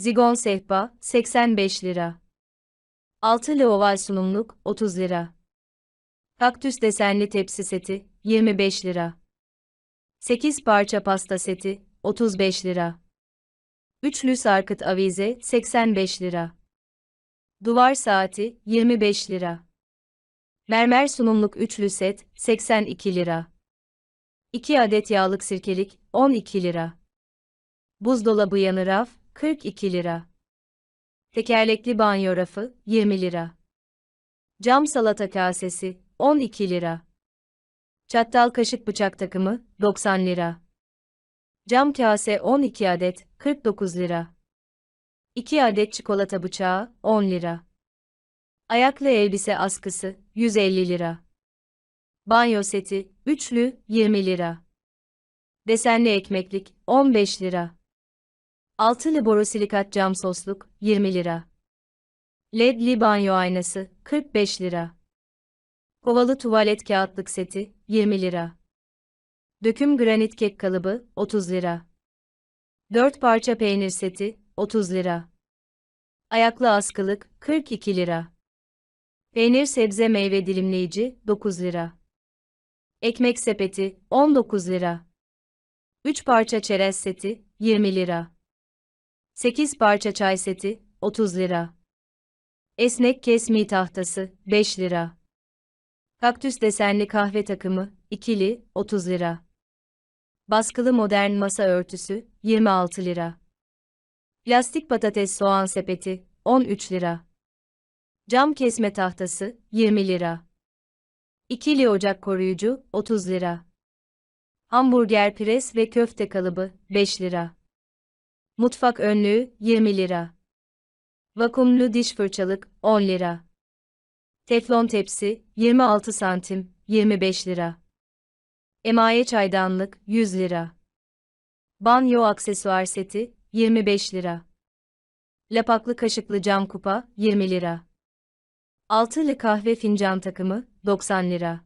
Zigon sehpa, 85 lira. Altılı oval sunumluk, 30 lira. Kaktüs desenli tepsi seti, 25 lira. 8 parça pasta seti, 35 lira. Üçlü sarkıt avize, 85 lira. Duvar saati, 25 lira. Mermer sunumluk üçlü set, 82 lira. 2 adet yağlık sirkelik, 12 lira. Buzdolabı yanı raf, 42 lira. Tekerlekli banyo rafı, 20 lira. Cam salata kasesi, 12 lira. Çatal kaşık bıçak takımı, 90 lira. Cam kase 12 adet, 49 lira. 2 adet çikolata bıçağı, 10 lira. Ayaklı elbise askısı, 150 lira. Banyo seti, üçlü, 20 lira. Desenli ekmeklik, 15 lira. Altılı borosilikat cam sosluk, 20 lira. LED'li banyo aynası, 45 lira. Kovalı tuvalet kağıtlık seti, 20 lira. Döküm granit kek kalıbı, 30 lira. 4 parça peynir seti, 30 lira. Ayaklı askılık, 42 lira. Peynir sebze meyve dilimleyici, 9 lira. Ekmek sepeti, 19 lira. 3 parça çerez seti, 20 lira. 8 parça çay seti, 30 lira. Esnek kesmi tahtası, 5 lira. Kaktüs desenli kahve takımı, ikili, 30 lira. Baskılı modern masa örtüsü, 26 lira. Plastik patates soğan sepeti, 13 lira. Cam kesme tahtası, 20 lira. İkili ocak koruyucu, 30 lira. Hamburger pres ve köfte kalıbı, 5 lira. Mutfak önlüğü, 20 lira. Vakumlu diş fırçalık, 10 lira. Teflon tepsi, 26 santim, 25 lira. Emaye çaydanlık, 100 lira. Banyo aksesuar seti, 25 lira. Lapaklı kaşıklı cam kupa, 20 lira. Altılı kahve fincan takımı, 90 lira.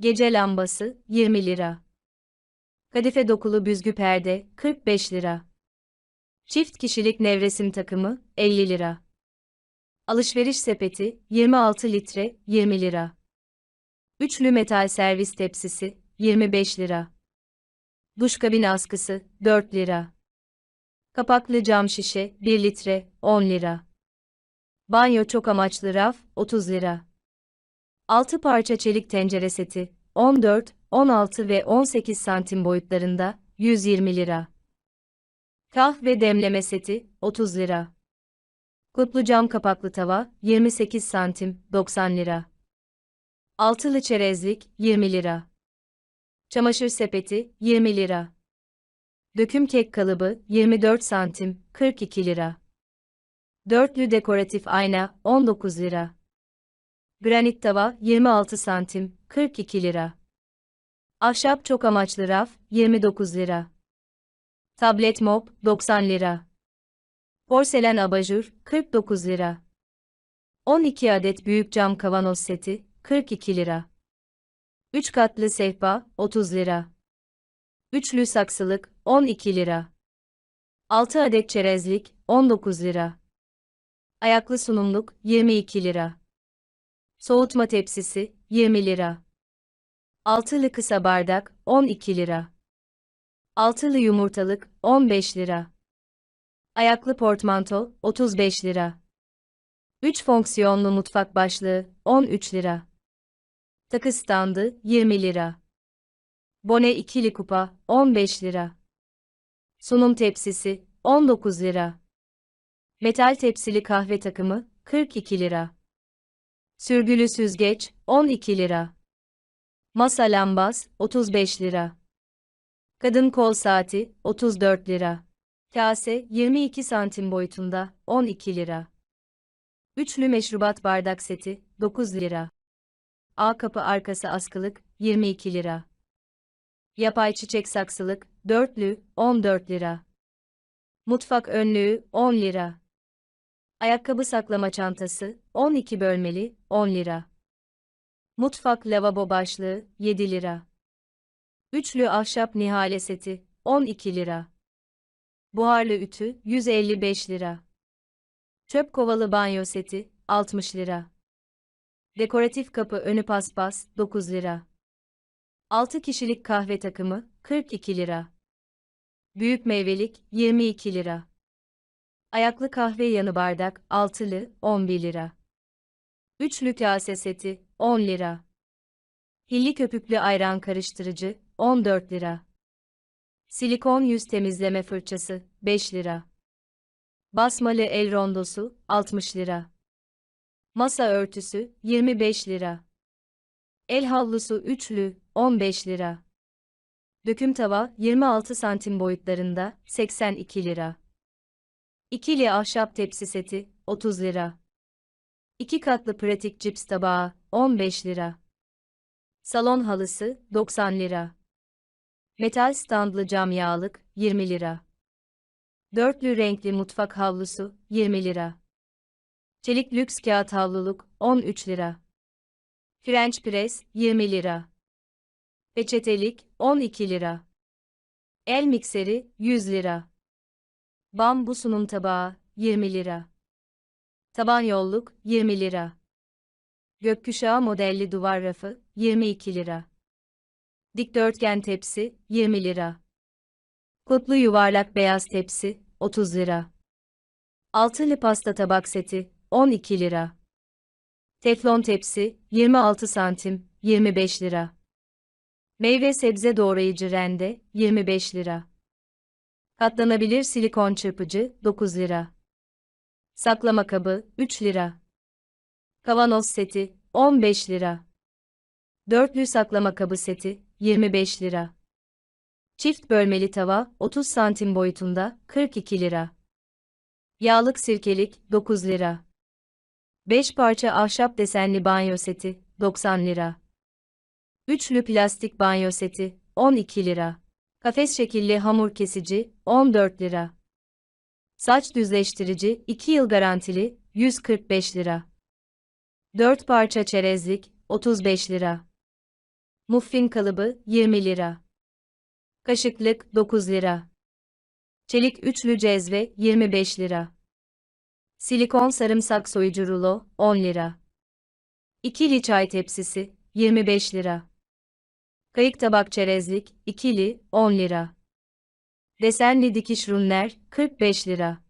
Gece lambası, 20 lira. Kadife dokulu büzgü perde, 45 lira. Çift kişilik nevresim takımı, 50 lira. Alışveriş sepeti, 26 litre, 20 lira. Üçlü metal servis tepsisi, 25 lira. Duşkabin askısı, 4 lira. Kapaklı cam şişe, 1 litre, 10 lira. Banyo çok amaçlı raf, 30 lira. 6 parça çelik tencere seti, 14, 16 ve 18 santim boyutlarında, 120 lira. Kahve demleme seti, 30 lira. Kutlu cam kapaklı tava, 28 santim, 90 lira. Altılı çerezlik, 20 lira. Çamaşır sepeti, 20 lira. Döküm kek kalıbı, 24 santim, 42 lira. Dörtlü dekoratif ayna, 19 lira. Granit tava, 26 santim, 42 lira. Ahşap çok amaçlı raf, 29 lira. Tablet mop, 90 lira. Porselen abajur, 49 lira. 12 adet büyük cam kavanoz seti, 42 lira. 3 katlı sehpa, 30 lira. Üçlü saksılık, 12 lira. 6 adet çerezlik, 19 lira. Ayaklı sunumluk, 22 lira. Soğutma tepsisi, 20 lira. Altılı kısa bardak, 12 lira. Altılı yumurtalık, 15 lira. Ayaklı portmanto, 35 lira. 3 fonksiyonlu mutfak başlığı, 13 lira. Takı standı, 20 lira. Bone ikili kupa, 15 lira. Sunum tepsisi, 19 lira. Metal tepsili kahve takımı, 42 lira. Sürgülü süzgeç, 12 lira. Masa lambas, 35 lira. Kadın kol saati, 34 lira. Kase, 22 santim boyutunda, 12 lira. Üçlü meşrubat bardak seti, 9 lira. A kapı arkası askılık, 22 lira. Yapay çiçek saksılık, dörtlü, 14 lira. Mutfak önlüğü, 10 lira. Ayakkabı saklama çantası, 12 bölmeli, 10 lira. Mutfak lavabo başlığı, 7 lira. Üçlü ahşap nihale seti, 12 lira. Buharlı ütü 155 lira. Çöp kovalı banyo seti 60 lira. Dekoratif kapı önü paspas 9 lira. 6 kişilik kahve takımı 42 lira. Büyük meyvelik 22 lira. Ayaklı kahve yanı bardak altılı 11 lira. Üçlü kase seti 10 lira. Hilli köpüklü ayran karıştırıcı 14 lira. Silikon yüz temizleme fırçası 5 lira. Basmalı el rondosu 60 lira. Masa örtüsü 25 lira. El havlusu üçlü 15 lira. Döküm tava 26 santim boyutlarında 82 lira. İkili ahşap tepsi seti 30 lira. İki katlı pratik cips tabağı 15 lira. Salon halısı 90 lira. Metal standlı cam yağlık 20 lira. Dörtlü renkli mutfak havlusu 20 lira. Çelik lüks kağıt havluluk 13 lira. French press 20 lira. Peçetelik 12 lira. El mikseri 100 lira. Bambu sunum tabağı 20 lira. Taban yolluk 20 lira. Gökkuşağı modelli duvar rafı 22 lira. Dikdörtgen tepsi 20 lira. Kutlu yuvarlak beyaz tepsi 30 lira. Altılı pasta tabak seti 12 lira. Teflon tepsi 26 santim 25 lira. Meyve sebze doğrayıcı rende 25 lira. Katlanabilir silikon çırpıcı 9 lira. Saklama kabı 3 lira. Kavanoz seti 15 lira. Dörtlü saklama kabı seti 25 lira. Çift bölmeli tava 30 santim boyutunda 42 lira. Yağlık sirkelik 9 lira. 5 parça ahşap desenli banyo seti 90 lira. Üçlü plastik banyo seti 12 lira. Kafes şekilli hamur kesici 14 lira. Saç düzleştirici 2 yıl garantili 145 lira. 4 parça çerezlik 35 lira. Muffin kalıbı 20 lira. Kaşıklık 9 lira. Çelik üçlü cezve 25 lira. Silikon sarımsak soyucu rulo 10 lira. İkili çay tepsisi 25 lira. Kayık tabak çerezlik, ikili, 10 lira. Desenli dikiş runler, 45 lira.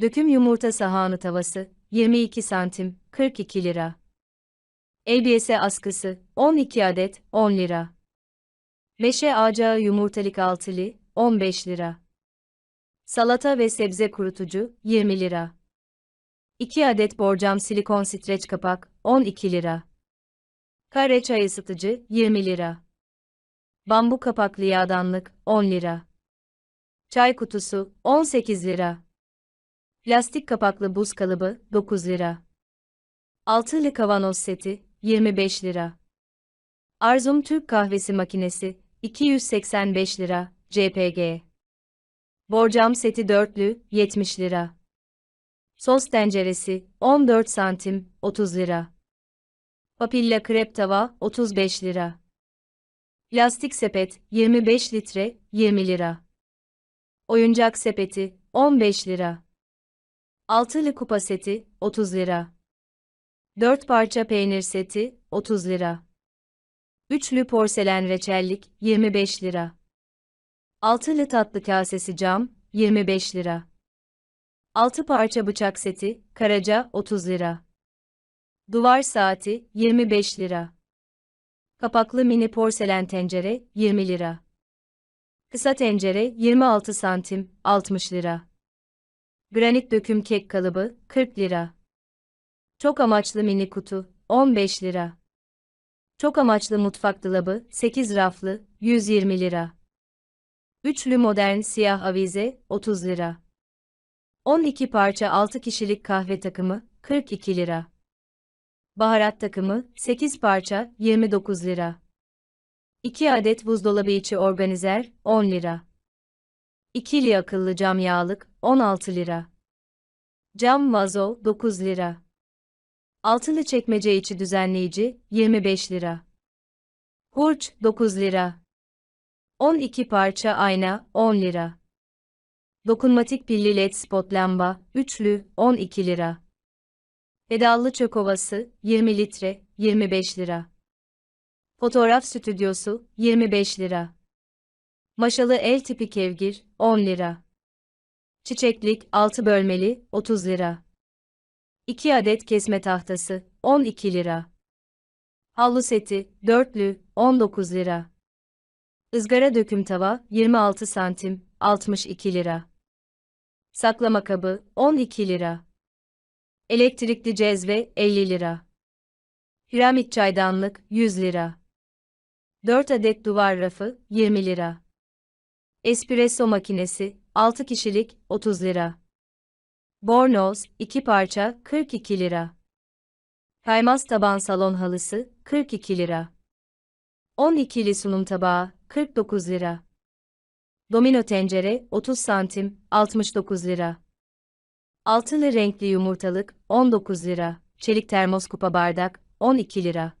Döküm yumurta sahanı tavası, 22 santim, 42 lira. Elbise askısı, 12 adet, 10 lira. Meşe ağacağı yumurtalık altılı, 15 lira. Salata ve sebze kurutucu, 20 lira. 2 adet borcam silikon streç kapak, 12 lira. Kare çay ısıtıcı 20 lira. Bambu kapaklı yağdanlık 10 lira. Çay kutusu 18 lira. Plastik kapaklı buz kalıbı 9 lira. Altılı kavanoz seti 25 lira. Arzum Türk kahvesi makinesi 285 lira CPG. Borcam seti dörtlü 70 lira. Sos tenceresi 14 santim 30 lira. Papilla krep tava 35 lira. Plastik sepet 25 litre 20 lira. Oyuncak sepeti 15 lira. Altılı kupa seti 30 lira. 4 parça peynir seti 30 lira. Üçlü porselen reçellik 25 lira. Altılı tatlı kasesi cam 25 lira. 6 parça bıçak seti karaca 30 lira. Duvar saati 25 lira. Kapaklı mini porselen tencere 20 lira. Kısa tencere 26 santim 60 lira. Granit döküm kek kalıbı 40 lira. Çok amaçlı mini kutu 15 lira. Çok amaçlı mutfak dolabı 8 raflı 120 lira. Üçlü modern siyah avize 30 lira. 12 parça 6 kişilik kahve takımı 42 lira. Baharat takımı 8 parça 29 lira. 2 adet buzdolabı içi organizer 10 lira. İkili akıllı cam yağlık 16 lira. Cam vazo 9 lira. Altılı çekmece içi düzenleyici 25 lira. Hurç 9 lira. 12 parça ayna 10 lira. Dokunmatik pilli led spot lamba, üçlü, 12 lira. Pedallı çöp ovası, 20 litre, 25 lira. Fotoğraf stüdyosu, 25 lira. Maşalı el tipi kevgir, 10 lira. Çiçeklik, 6 bölmeli, 30 lira. 2 adet kesme tahtası, 12 lira. Havlu seti, dörtlü, 19 lira. Izgara döküm tava, 26 santim, 62 lira. Saklama kabı, 12 lira. Elektrikli cezve, 50 lira. Piramit çaydanlık, 100 lira. 4 adet duvar rafı, 20 lira. Espresso makinesi, 6 kişilik, 30 lira. Bornoz, 2 parça, 42 lira. Kaymaz taban salon halısı, 42 lira. 12'li sunum tabağı, 49 lira. Domino tencere, 30 santim, 69 lira. Altılı renkli yumurtalık, 19 lira. Çelik termos kupa bardak, 12 lira.